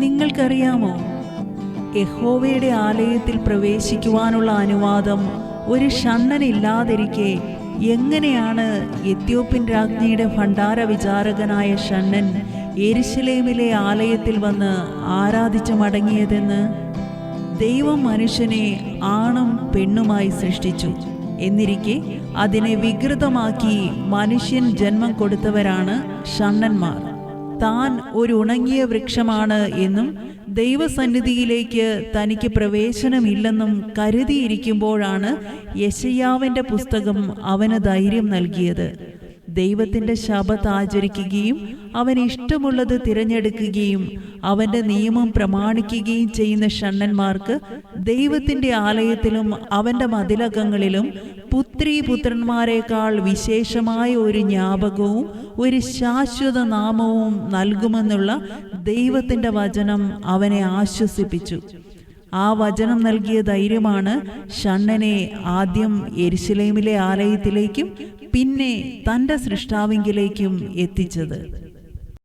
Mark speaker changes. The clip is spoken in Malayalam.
Speaker 1: നിങ്ങൾക്കറിയാമോ? യഹോവയുടെ ആലയത്തിൽ പ്രവേശിക്കുവാനുള്ള അനുവാദം ഒരു ഷണ്ണനില്ലാതിരിക്കെ എങ്ങനെയാണ് എത്യോപ്യൻ രാജ്ഞിയുടെ ഭണ്ഡാര വിചാരകനായ ഷണ്ണൻ എരിശിലേമിലെ ആലയത്തിൽ വന്ന് ആരാധിച്ചു മടങ്ങിയതെന്ന്? ദൈവം മനുഷ്യനെ ആണും പെണ്ണുമായി സൃഷ്ടിച്ചു. എന്നിരിക്കെ അതിനെ വികൃതമാക്കി മനുഷ്യൻ ജന്മം കൊടുത്തവരാണ് ഷണ്ണന്മാർ. താൻ ഒരു ഉണങ്ങിയ വൃക്ഷമാണ് എന്നും ദൈവസന്നിധിയിലേക്ക് തനിക്ക് പ്രവേശനമില്ലെന്നും കരുതിയിരിക്കുമ്പോഴാണ് യശയ്യാവിന്റെ പുസ്തകം അവന് ധൈര്യം നൽകിയത്. ദൈവത്തിന്റെ ശബത്ത് ആചരിക്കുകയും അവൻ ഇഷ്ടമുള്ളത് തിരഞ്ഞെടുക്കുകയും അവന്റെ നിയമം പ്രമാണിക്കുകയും ചെയ്യുന്ന ഷണ്ണന്മാർക്ക് ദൈവത്തിന്റെ ആലയത്തിലും അവന്റെ മതിലകങ്ങളിലും പുത്രി പുത്രന്മാരെക്കാൾ വിശേഷമായ ഒരു ജ്ഞാപകവും ഒരു ശാശ്വത നാമവും നൽകുമെന്നുള്ള ദൈവത്തിന്റെ വചനം അവനെ ആശ്വസിപ്പിച്ചു. ആ വചനം നൽകിയ ധൈര്യമാണ് ഷണ്ണനെ ആദ്യം എരിശിലേമിലെ ആലയത്തിലേക്കും പിന്നെ തന്റെ സൃഷ്ടാവിങ്കിലേക്കും എത്തിച്ചത്.